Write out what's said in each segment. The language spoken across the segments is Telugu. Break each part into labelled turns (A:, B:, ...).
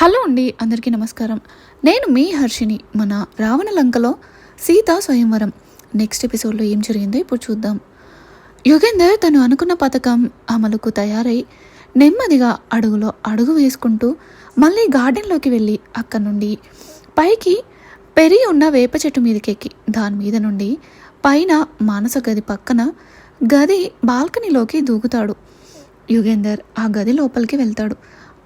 A: హలో అండి అందరికీ నమస్కారం. నేను మీ హర్షిని మన రావణ లంకలో సీతా స్వయంవరం. నెక్స్ట్ ఎపిసోడ్లో ఏం జరిగిందో ఇప్పుడు చూద్దాం. యుగేందర్ తను అనుకున్న పథకం అమలుకు తయారై నెమ్మదిగా అడుగులో అడుగు వేసుకుంటూ మళ్ళీ గార్డెన్లోకి వెళ్ళి అక్కడి నుండి పైకి పెరిగి ఉన్న వేప చెట్టు మీదకెక్కి దాని మీద నుండి పైన మానస గది పక్కన గది బాల్కనీలోకి దూకుతాడు. యుగేందర్ ఆ గది లోపలికి వెళ్తాడు.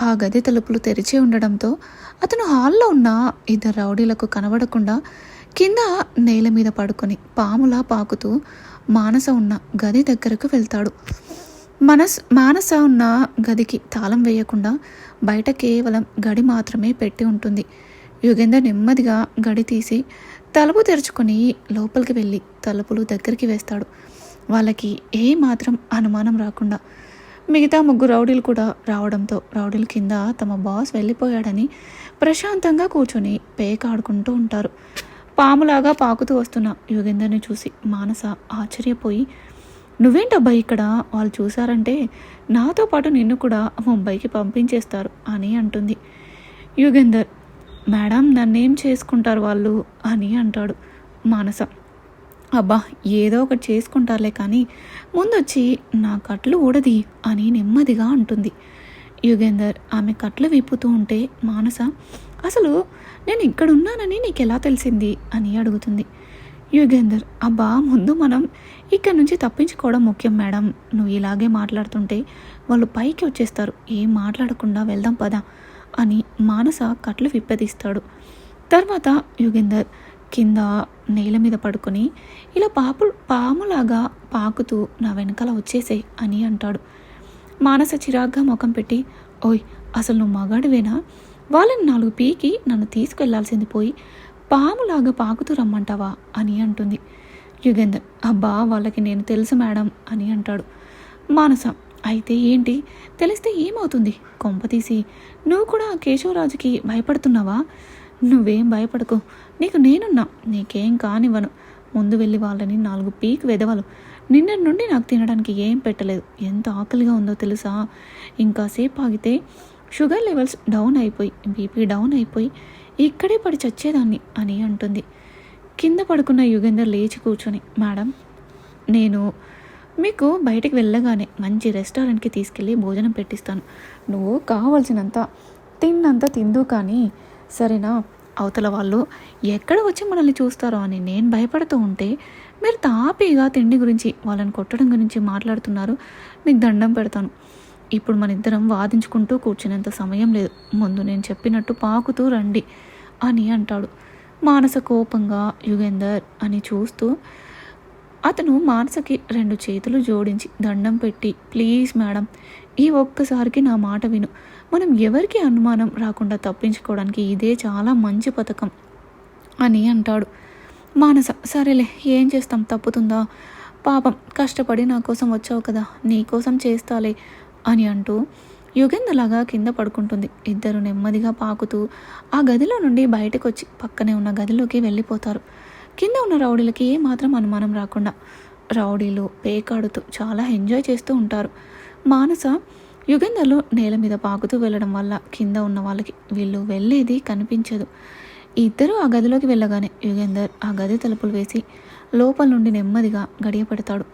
A: ఆ గది తలుపులు తెరిచి ఉండడంతో అతను హాల్లో ఉన్న ఇద్దరు రౌడీలకు కనబడకుండా కింద నేల మీద పడుకొని పాములా పాకుతూ మానస ఉన్న గది దగ్గరకు వెళ్తాడు. మనస్ మానస ఉన్న గదికి తాళం వేయకుండా బయట కేవలం గడి మాత్రమే పెట్టి ఉంటుంది. యుగేందర్ నెమ్మదిగా గడి తీసి తలుపు తెరుచుకొని లోపలికి వెళ్ళి తలుపులు దగ్గరికి వేస్తాడు. వాళ్ళకి ఏ మాత్రం అనుమానం రాకుండా మిగతా ముగ్గురు రౌడీలు కూడా రావడంతో రౌడీల కింద తమ బాస్ వెళ్ళిపోయాడని ప్రశాంతంగా కూర్చొని పేకాడుకుంటూ ఉంటారు. పాములాగా పాకుతూ వస్తున్న యోగేందర్ని చూసి మానస ఆశ్చర్యపోయి నువ్వేంటబ్బాయి ఇక్కడ? వాళ్ళు చూశారంటే నాతో పాటు నిన్ను కూడా ముంబైకి పంపించేస్తారు అని అంటుంది. యుగేందర్ మేడం నన్నేం చేసుకుంటారు వాళ్ళు? అని అంటాడు మానస. అబ్బా ఏదో ఒకటి చేసుకుంటారులే కానీ ముందొచ్చి నా కట్లు ఊడది అని నెమ్మదిగా అంటుంది. యుగేందర్ ఆమె కట్లు విప్పుతూ ఉంటే మానస అసలు నేను ఇక్కడ ఉన్నానని నీకు ఎలా తెలిసింది అని అడుగుతుంది. యుగేందర్ అబ్బా ముందు మనం ఇక్కడ నుంచి తప్పించుకోవడం ముఖ్యం మేడం. నువ్వు ఇలాగే మాట్లాడుతుంటే వాళ్ళు పైకి వచ్చేస్తారు. ఏం మాట్లాడకుండా వెళ్దాం పదా అని మానస కట్లు విప్పదీస్తాడు. తర్వాత యుగేందర్ కింద నేల మీద పడుకొని ఇలా పాపు పాములాగా పాకుతూ నా వెనకాల వచ్చేసేయ్ అని అంటాడు. మానస చిరాగ్గా ముఖం పెట్టి ఓయ్ అసలు నువ్వు మగాడివేనా? వాళ్ళని నాలుగు పీకి నన్ను తీసుకెళ్ళాల్సింది పోయి పాములాగా పాకుతూ రమ్మంటావా? అని అంటుంది. యుగేందర్ అబ్బా వాళ్ళకి నేను తెలుసు మేడం అని అంటాడు. మానస అయితే ఏంటి? తెలిస్తే ఏమవుతుంది? కొంప తీసి నువ్వు కూడా కేశవరాజుకి భయపడుతున్నావా? నువ్వేం భయపడకు. నీకు నేనున్నా. నీకేం కానివ్వను. ముందు వెళ్ళి వాళ్ళని నాలుగు పీక్ వెదవలు. నిన్న నుండి నాకు తినడానికి ఏం పెట్టలేదు. ఎంత ఆకలిగా ఉందో తెలుసా? ఇంకాసేపు ఆగితే షుగర్ లెవెల్స్ డౌన్ అయిపోయి బీపీ డౌన్ అయిపోయి ఇక్కడే పడి చచ్చేదాన్ని అని అంటుంది. కింద పడుకున్న యుగేందర్ లేచి కూర్చొని మేడం నేను మీకు బయటికి వెళ్ళగానే మంచి రెస్టారెంట్కి తీసుకెళ్ళి భోజనం పెట్టిస్తాను. నువ్వు కావాల్సినంత తిన్నంత తిందు కానీ సరేనా? అవతల వాళ్ళు ఎక్కడ వచ్చి మనల్ని చూస్తారో అని నేను భయపడుతూ ఉంటే మీరు తాపీగా తిండి గురించి వాళ్ళని కొట్టడం గురించి మాట్లాడుతున్నారు. నీకు దండం పెడతాను. ఇప్పుడు మన ఇద్దరం వాదించుకుంటూ కూర్చునేంత సమయం లేదు. ముందు నేను చెప్పినట్టు పాకుతూ రండి అని అంటాడు. మానస కోపంగా యుగేందర్ అని చూస్తూ అతను మానసకి రెండు చేతులు జోడించి దండం పెట్టి ప్లీజ్ మేడం ఈ ఒక్కసారికి నా మాట విను. మనం ఎవరికి అనుమానం రాకుండా తప్పించుకోవడానికి ఇదే చాలా మంచి పథకం అని అంటాడు. మానస సరేలే ఏం చేస్తాం? తప్పుతుందా? పాపం కష్టపడి నా కోసం వచ్చావు కదా నీ కోసం చేస్తాలే అని అంటూ యుగేందలాగా కింద పడుకుంటుంది. ఇద్దరు నెమ్మదిగా పాకుతూ ఆ గదిలో నుండి బయటకు వచ్చి పక్కనే ఉన్న గదిలోకి వెళ్ళిపోతారు. కింద ఉన్న రౌడీలకి ఏమాత్రం అనుమానం రాకుండా రౌడీలు పేకాడుతూ చాలా ఎంజాయ్ చేస్తూ ఉంటారు. మానస యుగంధర్లు నేల మీద పాకుతూ వెళ్ళడం వల్ల కింద ఉన్న వాళ్ళకి వీళ్ళు వెళ్ళేది కనిపించదు. ఇద్దరు ఆ గదిలోకి వెళ్ళగానే యుగేందర్ ఆ గది తలుపులు వేసి లోపల నుండి నెమ్మదిగా గడియ పెడతాడు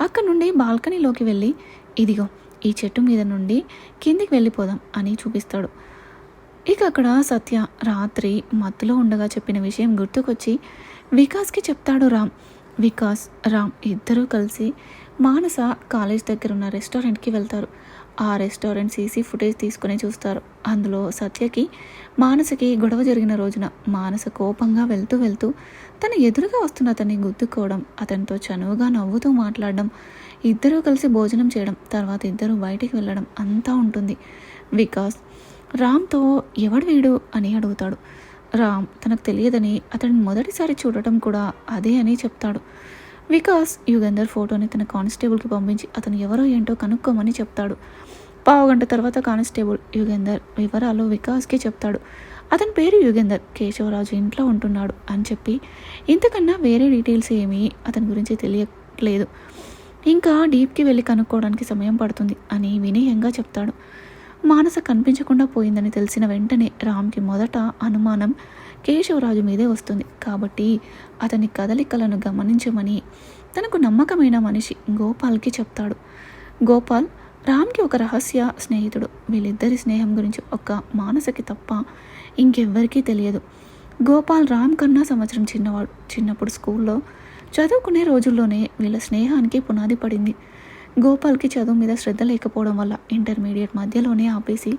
A: అక్కడ నుండి బాల్కనీలోకి వెళ్ళి ఇదిగో ఈ చెట్టు మీద నుండి కిందికి వెళ్ళిపోదాం అని చూపిస్తాడు. ఇక అక్కడ సత్య రాత్రి మత్తులో ఉండగా చెప్పిన విషయం గుర్తుకొచ్చి వికాస్కి చెప్తాడు రామ్. వికాస్ రామ్ ఇద్దరూ కలిసి మానస కాలేజ్ దగ్గర ఉన్న రెస్టారెంట్కి వెళ్తారు. ఆ రెస్టారెంట్ సీసీ ఫుటేజ్ తీసుకుని చూస్తారు. అందులో సత్యకి మానసకి గొడవ జరిగిన రోజున మానస కోపంగా వెళ్తూ వెళ్తూ తన ఎదురుగా వస్తున్న అతన్ని గుద్దుకోవడం అతనితో చనువుగా నవ్వుతూ మాట్లాడడం ఇద్దరూ కలిసి భోజనం చేయడం తర్వాత ఇద్దరు బయటికి వెళ్ళడం అంతా ఉంటుంది. వికాస్ రామ్తో ఎవడు వీడు అని అడుగుతాడు. రామ్ తనకు తెలియదని అతడిని మొదటిసారి చూడటం కూడా అదే అని చెప్తాడు. వికాస్ యుగంధర్ ఫోటోని తన కానిస్టేబుల్కి పంపించి అతను ఎవరో ఏంటో కనుక్కోమని చెప్తాడు. పావు గంట తర్వాత కానిస్టేబుల్ యుగేందర్ వివరాలు వికాస్కి చెప్తాడు. అతని పేరు యుగేందర్ కేశవరాజు ఇంట్లో ఉంటున్నాడు అని చెప్పి ఇంతకన్నా వేరే డీటెయిల్స్ ఏమీ అతని గురించి తెలియట్లేదు. ఇంకా డీప్కి వెళ్ళి కనుక్కోవడానికి సమయం పడుతుంది అని వినయంగా చెప్తాడు. మానస కనిపించకుండా పోయిందని తెలిసిన వెంటనే రామ్కి మొదట అనుమానం కేశవరాజు మీదే వస్తుంది. కాబట్టి అతని కదలికలను గమనించమని తనకు నమ్మకమైన మనిషి గోపాల్కి చెప్తాడు. గోపాల్ రామ్కి ఒక రహస్య స్నేహితుడు. వీళ్ళిద్దరి స్నేహం గురించి ఒక మానసకి తప్ప ఇంకెవ్వరికీ తెలియదు. గోపాల్ రామ్ కన్నా సంవత్సరం చిన్నవాడు. చిన్నప్పుడు స్కూల్లో చదువుకునే రోజుల్లోనే వీళ్ళ స్నేహానికి పునాది పడింది. గోపాల్కి చదువు మీద శ్రద్ధ లేకపోవడం వల్ల ఇంటర్మీడియట్ మధ్యలోనే ఆపేసి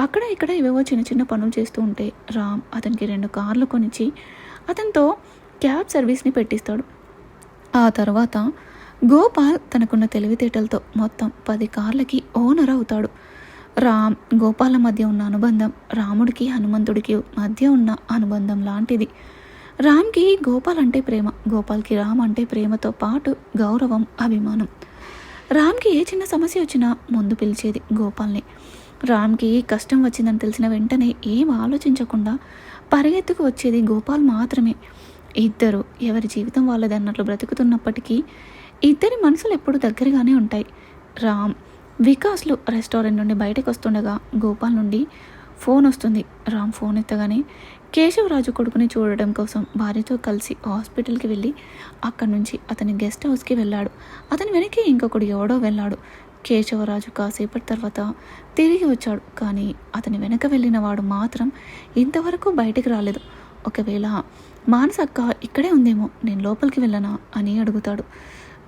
A: అక్కడ ఇక్కడ ఏవేవో చిన్న చిన్న పనులు చేస్తూ ఉంటే రామ్ అతనికి రెండు కార్లు కొనిచ్చి అతనితో క్యాబ్ సర్వీస్ని పెట్టిస్తాడు. ఆ తర్వాత గోపాల్ తనకున్న తెలివితేటలతో మొత్తం పది కార్లకి ఓనర్ అవుతాడు. రామ్ గోపాల మధ్య ఉన్న అనుబంధం రాముడికి హనుమంతుడికి మధ్య ఉన్న అనుబంధం లాంటిది. రామ్కి గోపాల్ అంటే ప్రేమ గోపాల్కి రామ్ అంటే ప్రేమతో పాటు గౌరవం అభిమానం. రామ్కి ఏ చిన్న సమస్య వచ్చినా ముందు పిలిచేది గోపాల్ని. రామ్కి కష్టం వచ్చిందని తెలిసిన వెంటనే ఏం ఆలోచించకుండా పరిగెత్తుకు వచ్చేది గోపాల్ మాత్రమే. ఇద్దరు ఎవరి జీవితం వాళ్ళది అన్నట్లు బ్రతుకుతున్నప్పటికీ ఇద్దరి మనసులు ఎప్పుడూ దగ్గరగానే ఉంటాయి. రామ్ వికాస్లు రెస్టారెంట్ నుండి బయటకు వస్తుండగా గోపాల్ నుండి ఫోన్ వస్తుంది. రామ్ ఫోన్ ఎత్తగానే కేశవరాజు కొడుకుని చూడడం కోసం భార్యతో కలిసి హాస్పిటల్కి వెళ్ళి అక్కడి నుంచి అతని గెస్ట్ హౌస్కి వెళ్ళాడు. అతని వెనక్కి ఇంకొకడు ఎవడో వెళ్ళాడు. కేశవరాజు కాసేపటి తర్వాత తిరిగి వచ్చాడు. కానీ అతని వెనక వెళ్ళిన వాడు మాత్రం ఇంతవరకు బయటికి రాలేదు. ఒకవేళ మానసక్క ఇక్కడే ఉందేమో నేను లోపలికి వెళ్ళనా అని అడుగుతాడు.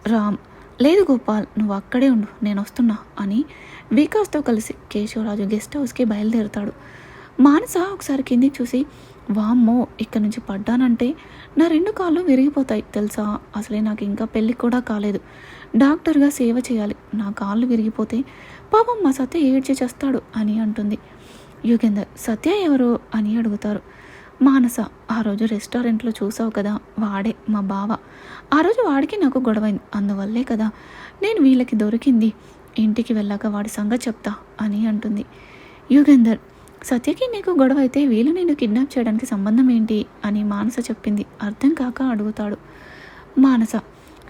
A: రామ్ లేదు గోపాల్ నువ్వు అక్కడే ఉండు నేను వస్తున్నా అని వికాస్తో కలిసి కేశవరాజు గెస్ట్ హౌస్కి బయలుదేరుతాడు. మానస ఒకసారి కిందికి చూసి వామ్మో ఇక్కడ నుంచి పడ్డానంటే నా రెండు కాళ్ళు విరిగిపోతాయి తెలుసా? అసలే నాకు ఇంకా పెళ్ళి కూడా కాలేదు. డాక్టర్గా సేవ చేయాలి. నా కాళ్ళు విరిగిపోతే పాపం మా సత్య ఏడ్చి చేస్తాడు అని అంటుంది. యుగేందర్ సత్య ఎవరు అని అడుగుతారు. మానస ఆ రోజు రెస్టారెంట్లో చూసావు కదా వాడే మా బావ. ఆ రోజు వాడికి నాకు గొడవైంది. అందువల్లే కదా నేను వీళ్ళకి దొరికింది. ఇంటికి వెళ్ళాక వాడి సంగతి చెప్తా అని అంటుంది. యుగేందర్ సత్యకి నీకు గొడవ అయితే వీళ్ళు నేను కిడ్నాప్ చేయడానికి సంబంధం ఏంటి అని మానస చెప్పింది. అర్థం కాక అడుగుతాడు. మానస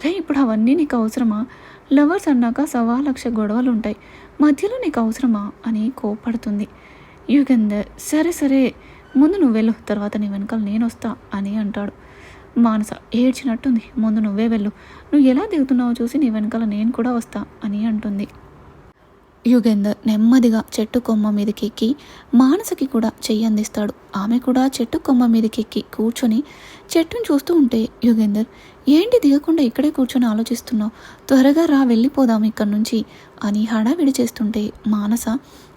A: రే ఇప్పుడు అవన్నీ నీకు అవసరమా? లవర్స్ అన్నాక సవా లక్ష గొడవలు ఉంటాయి మధ్యలో నీకు అవసరమా అని కోపడుతుంది. యుగంధర్ సరే సరే ముందు నువ్వు వెళ్ళు తర్వాత నీ వెనకాల నేను వస్తా అని అంటాడు. మానస ఏడ్చినట్టుంది. ముందు నువ్వే వెళ్ళు. నువ్వు ఎలా దిగుతున్నావో చూసి నీ వెనకాల నేను కూడా వస్తా అని అంటుంది. యుగేందర్ నెమ్మదిగా చెట్టు కొమ్మ మీదకెక్కి మానసకి కూడా చెయ్యి అందిస్తాడు. ఆమె కూడా చెట్టు కొమ్మ మీదకెక్కి కూర్చొని చెట్టును చూస్తూ ఉంటే యుగేందర్ ఏంటి దిగకుండా ఇక్కడే కూర్చొని ఆలోచిస్తున్నావు? త్వరగా రా వెళ్ళిపోదాం ఇక్కడి నుంచి అని హడావిడి చేస్తుంటే మానస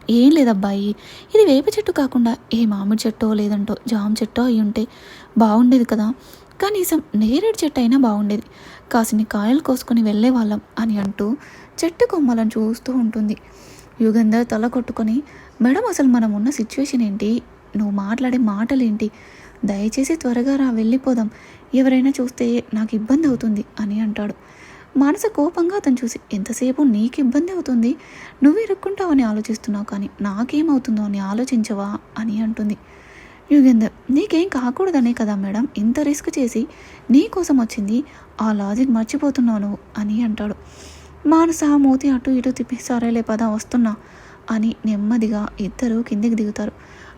A: ఏం లేదబ్బాయి ఇది వేప చెట్టు కాకుండా ఏ మామిడి చెట్టో లేదంటో జామ చెట్టో అయి ఉంటే బాగుండేది కదా కనీసం నేరేడు చెట్టు అయినా బాగుండేది. కాసిని కాయలు కోసుకొని వెళ్ళే వాళ్ళం అని అంటూ చెట్టు కొమ్మలను చూస్తూ ఉంటుంది. యుగంధర్ తల కొట్టుకొని మేడం అసలు మనం ఉన్న సిచ్యువేషన్ ఏంటి? నువ్వు మాట్లాడే మాటలేంటి? దయచేసి త్వరగా రా వెళ్ళిపోదాం. ఎవరైనా చూస్తే నాకు ఇబ్బంది అవుతుంది అని అంటాడు. మానస కోపంగా అతను చూసి ఎంతసేపు నీకు ఇబ్బంది అవుతుంది? నువ్వు ఇరుక్కుంటావని ఆలోచిస్తున్నావు కానీ నాకేమవుతుందో అని ఆలోచించవా? అని అంటుంది. యుగేందర్ నీకేం కాకూడదనే కదా మేడం? ఇంత రిస్క్ చేసి నీ కోసం వచ్చింది ఆ లాజిక్ మర్చిపోతున్నాను అని అంటాడు. మానస మూతి అటు ఇటు తిప్పి సరేలే పద వస్తున్నా అని నెమ్మదిగా ఇద్దరు కిందికి దిగుతారు.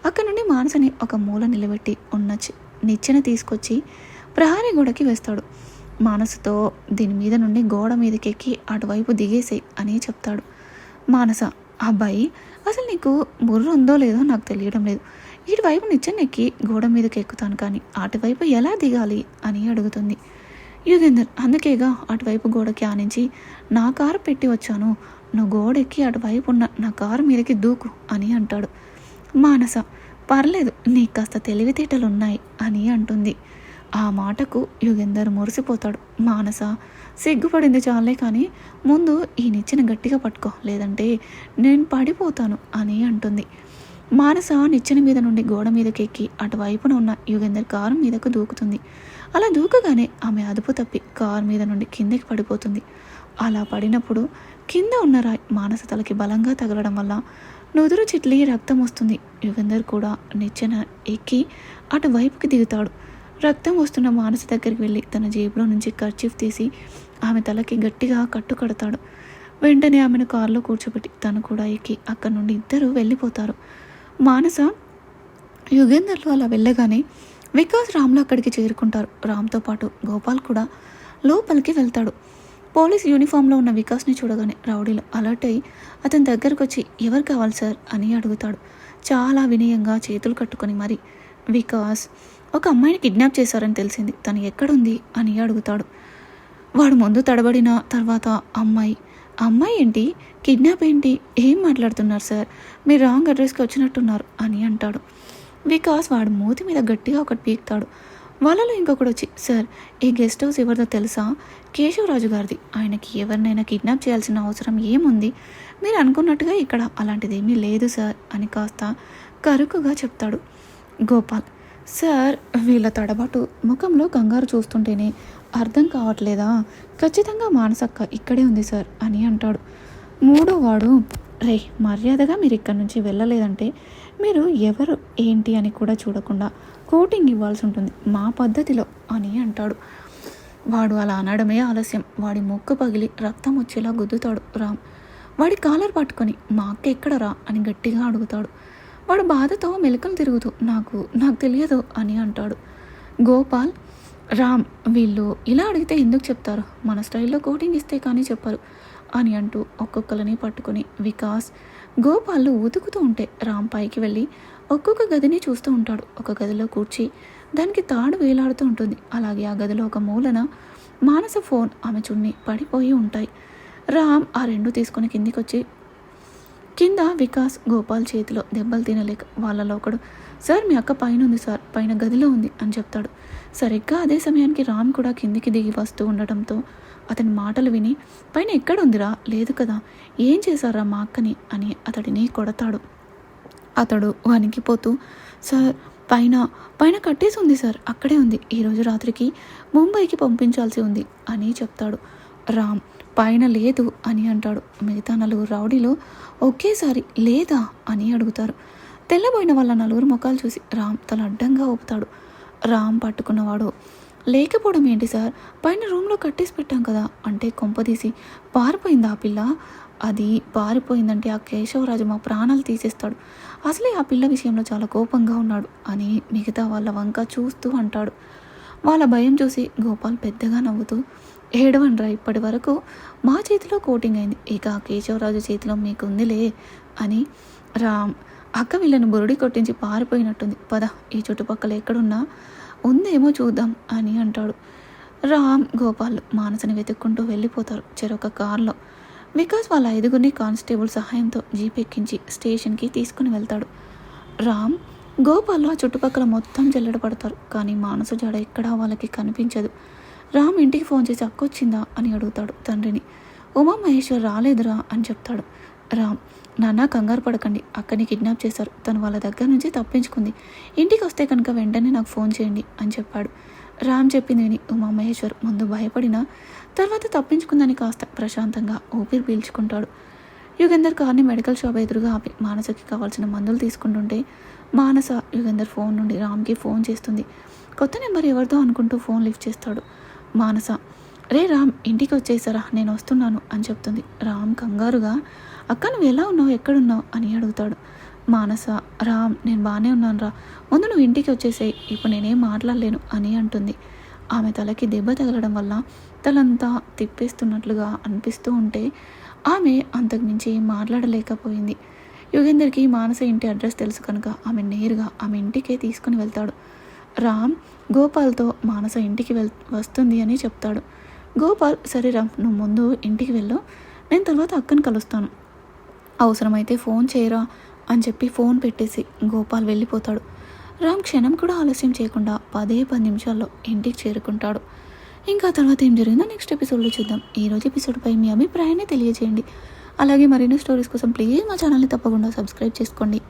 A: అక్కడి నుండి మానసని ఒక మూల నిలబెట్టి ఉన్న నిచ్చెన తీసుకొచ్చి ప్రహారీ గోడకి వేస్తాడు. మానసుతో దీని మీద నుండి గోడ మీదకెక్కి అటువైపు దిగేసేయ్ అని చెప్తాడు. మానస అబ్బాయి అసలు నీకు బుర్ర ఉందో లేదో నాకు తెలియడం లేదు. ఇటువైపు నిచ్చెనెక్కి గోడ మీదకి ఎక్కుతాను కానీ అటువైపు ఎలా దిగాలి అని అడుగుతుంది. యుగేందర్ అందుకేగా అటువైపు గోడకి ఆనించి నా కారు పెట్టి వచ్చాను. నువ్వు గోడెక్కి అటువైపు ఉన్న నా కారు మీదకి దూకు అని అంటాడు. మానస పర్లేదు నీకు కాస్త తెలివితేటలు ఉన్నాయి అని అంటుంది. ఆ మాటకు యుగేందర్ మురిసిపోతాడు. మానస సిగ్గుపడింది చాలే కానీ ముందు ఈ నిచ్చెన గట్టిగా పట్టుకో లేదంటే నేను పడిపోతాను అని అంటుంది. మానస నిచ్చెన మీద నుండి గోడ మీదకి ఎక్కి అటువైపున ఉన్న యుగేందర్ కారు మీదకు దూకుతుంది. అలా దూకగానే ఆమె అదుపు తప్పి కారు మీద నుండి కిందకి పడిపోతుంది. అలా పడినప్పుడు కింద ఉన్న రాయి మానస తలకి బలంగా తగలడం వల్ల నుదురు చిట్లి రక్తం వస్తుంది. యుగేందర్ కూడా నిచ్చెన ఎక్కి అటువైపుకి దిగుతాడు. రక్తం వస్తున్న మానస దగ్గరికి వెళ్ళి తన జేబులో నుంచి కర్చీఫ్ తీసి ఆమె తలకి గట్టిగా కట్టు కడతాడు వెంటనే ఆమెను కారులో కూర్చోబెట్టి తను కూడా ఎక్కి అక్కడి నుండి ఇద్దరు వెళ్ళిపోతారు. మానస యుగేందర్లు అలా వెళ్ళగానే వికాస్ రామ్లు అక్కడికి చేరుకుంటారు. రామ్తో పాటు గోపాల్ కూడా లోపలికి వెళ్తాడు. పోలీస్ యూనిఫామ్లో ఉన్న వికాస్ని చూడగానే రౌడీలు అలర్ట్ అయ్యి అతని దగ్గరకు వచ్చి ఎవరు కావాలి సార్? అని అడుగుతాడు. చాలా వినయంగా చేతులు కట్టుకొని మరి వికాస్ ఒక అమ్మాయిని కిడ్నాప్ చేశారని తెలిసింది. తను ఎక్కడుంది? అని అడుగుతాడు. వాడు ముందు తడబడిన తర్వాత అమ్మాయి అమ్మాయి ఏంటి? కిడ్నాప్ ఏంటి? ఏం మాట్లాడుతున్నారు సార్? మీరు రాంగ్ అడ్రస్కి వచ్చినట్టున్నారు అని అంటాడు. వికాస్ వాడు మూతి మీద గట్టిగా ఒకటి పీకుతాడు. వాళ్ళలో ఇంకొకటి వచ్చి సార్ ఈ గెస్ట్ హౌస్ ఎవరిదో తెలుసా? కేశవరాజు గారిది. ఆయనకి ఎవరినైనా కిడ్నాప్ చేయాల్సిన అవసరం ఏముంది? మీరు అనుకున్నట్టుగా ఇక్కడ అలాంటిది ఏమీ లేదు సార్ అని కాస్త కరుకుగా చెప్తాడు గోపాల్. సార్ వీళ్ళ తడబాటు ముఖంలో కంగారు చూస్తుంటేనే అర్థం కావట్లేదా? ఖచ్చితంగా మానసక్క ఇక్కడే ఉంది సార్ అని అంటాడు. మూడో వాడు రే మర్యాదగా మీరు ఇక్కడి నుంచి వెళ్ళలేదంటే మీరు ఎవరు ఏంటి అని కూడా చూడకుండా కోటింగ్ ఇవ్వాల్సి ఉంటుంది మా పద్ధతిలో అని అంటాడు. వాడు అలా అనడమే ఆలస్యం. వాడి మొక్క పగిలి రక్తం వచ్చేలా గుద్దుతాడు రామ్. వాడి కాలర్ పట్టుకొని మా అక్క ఎక్కడరా అని గట్టిగా అడుగుతాడు. వాడు బాధతో మెలకలు తిరుగుతూ నాకు నాకు తెలియదు అని అంటాడు. గోపాల్ రామ్ వీళ్ళు ఇలా అడిగితే ఎందుకు చెప్తారు? మన స్టైల్లో కోటింగ్ ఇస్తే కానీ చెప్పరు అని అంటూ ఒక్కొక్కరిని పట్టుకొని వికాస్ గోపాల్ ఊతుకుతూ ఉంటే రామ్ పైకి వెళ్ళి ఒక్కొక్క గదిని చూస్తూ ఉంటాడు. ఒక గదిలో కూర్చి దానికి తాడు వేలాడుతూ ఉంటుంది. అలాగే ఆ గదిలో ఒక మూలన మానస ఫోన్ ఆమె చున్ని పడిపోయి ఉంటాయి. రామ్ ఆ రెండు తీసుకొని కిందికి వచ్చి కింద వికాస్ గోపాల్ చేతిలో దెబ్బలు తినలేక వాళ్ళలో ఒకడు సార్ మీ అక్క పైన ఉంది సార్ పైన గదిలో ఉంది అని చెప్తాడు. సరిగ్గా అదే సమయానికి రామ్ కూడా కిందికి దిగి వస్తూ ఉండటంతో అతని మాటలు విని పైన ఎక్కడ ఉందిరా లేదు కదా. ఏం చేశారా మా అక్కని? అని అతడిని కొడతాడు. అతడు వణికిపోతూ సార్ పైన పైన కట్టేసి ఉంది సార్ అక్కడే ఉంది. ఈరోజు రాత్రికి ముంబైకి పంపించాల్సి ఉంది అని చెప్తాడు. రామ్ పైన లేదు అని అంటాడు. మిగతా నలుగురు రౌడీలు ఒకేసారి లేదా అని అడుగుతారు. తెల్లబోయిన వాళ్ళ నలుగురు ముఖాలు చూసి రామ్ తల అడ్డంగా ఊపుతాడు. రామ్ పట్టుకున్నవాడు లేకపోవడం ఏంటి సార్? పైన రూమ్లో కట్టేసి పెట్టాం కదా అంటే కొంపదీసి పారిపోయింది ఆ పిల్ల? అది పారిపోయిందంటే ఆ కేశవరాజు మా ప్రాణాలు తీసేస్తాడు. అసలే ఆ పిల్ల విషయంలో చాలా కోపంగా ఉన్నాడు అని మిగతా వాళ్ళ వంక చూస్తూ అంటాడు. వాళ్ళ భయం చూసి గోపాల్ పెద్దగా నవ్వుతూ ఏడవండ్రా ఇప్పటి వరకు మా చేతిలో కోటింగ్ అయింది. ఇక కేశవరాజు చేతిలో మీకుందిలే అని రామ్ అక్క వీళ్ళను బురుడి కొట్టించి పారిపోయినట్టుంది. పద ఈ చుట్టుపక్కల ఎక్కడున్నా ఉందేమో చూద్దాం అని అంటాడు. రామ్ గోపాల్ మానసని వెతుక్కుంటూ వెళ్ళిపోతారు చెరొక కార్లో. వికాస్ వాళ్ళ ఐదుగురిని కానిస్టేబుల్ సహాయంతో జీప్ ఎక్కించి స్టేషన్కి తీసుకుని వెళ్తాడు. రామ్ గోపాల్ ఆ చుట్టుపక్కల మొత్తం జల్లెడ పడతారు కానీ మానస జడ ఎక్కడా వాళ్ళకి కనిపించదు. రామ్ ఇంటికి ఫోన్ చేసి అక్కొచ్చిందా అని అడుగుతాడు తండ్రిని. ఉమా మహేశ్వర్ రాలేదురా అని చెప్తాడు. రామ్ నాన్న కంగారు పడకండి. అక్కని కిడ్నాప్ చేశారు. తను వాళ్ళ దగ్గర నుంచి తప్పించుకుంది. ఇంటికి వస్తే కనుక వెంటనే నాకు ఫోన్ చేయండి అని చెప్పాడు. రామ్ చెప్పింది విని ఉమా మహేశ్వర్ ముందు భయపడినా తర్వాత తప్పించుకుందని కాస్త ప్రశాంతంగా ఊపిరి పీల్చుకుంటాడు. యుగేందర్ కార్ని మెడికల్ షాప్ ఎదురుగా ఆపి మానసకి కావాల్సిన మందులు తీసుకుంటుంటే మానస యుగేందర్ ఫోన్ నుండి రామ్కి ఫోన్ చేస్తుంది. కొత్త నెంబర్ ఎవరిదో అనుకుంటూ ఫోన్ లిఫ్ట్ చేస్తాడు మానస. రే రామ్ ఇంటికి వచ్చేసారా నేను వస్తున్నాను అని చెప్తుంది. రామ్ కంగారుగా అక్క నువ్వు ఎలా ఉన్నావు? ఎక్కడున్నావు? అని అడుగుతాడు. మానస రామ్ నేను బాగానే ఉన్నాను రా ముందు నువ్వు ఇంటికి వచ్చేసాయి ఇప్పుడు నేనేం మాట్లాడలేను అని అంటుంది. ఆమె తలకి దెబ్బ తగలడం వల్ల తలంతా తిప్పేస్తున్నట్లుగా అనిపిస్తూ ఉంటే ఆమె అంతకుమించి మాట్లాడలేకపోయింది. యుగేందర్కి మానస ఇంటి అడ్రస్ తెలుసు కనుక ఆమె నేరుగా ఆమె ఇంటికే తీసుకుని వెళ్తాడు. రామ్ గోపాల్తో మానస ఇంటికి వెల్ వస్తుంది అని చెప్తాడు. గోపాల్ సరే రామ్ నువ్వు ముందు ఇంటికి వెళ్ళు. నేను తర్వాత అక్కని కలుస్తాను. అవసరమైతే ఫోన్ చేయరా అని చెప్పి ఫోన్ పెట్టేసి గోపాల్ వెళ్ళిపోతాడు. రామ్ క్షణం కూడా ఆలస్యం చేయకుండా పదే పది నిమిషాల్లో ఇంటికి చేరుకుంటాడు. ఇంకా తర్వాత ఏం జరిగిందో నెక్స్ట్ ఎపిసోడ్లో చూద్దాం. ఈ రోజు ఎపిసోడ్పై మీ అభిప్రాయాన్ని తెలియజేయండి. అలాగే మరిన్ని స్టోరీస్ కోసం ప్లీజ్ మా ఛానల్ని తప్పకుండా సబ్స్క్రైబ్ చేసుకోండి.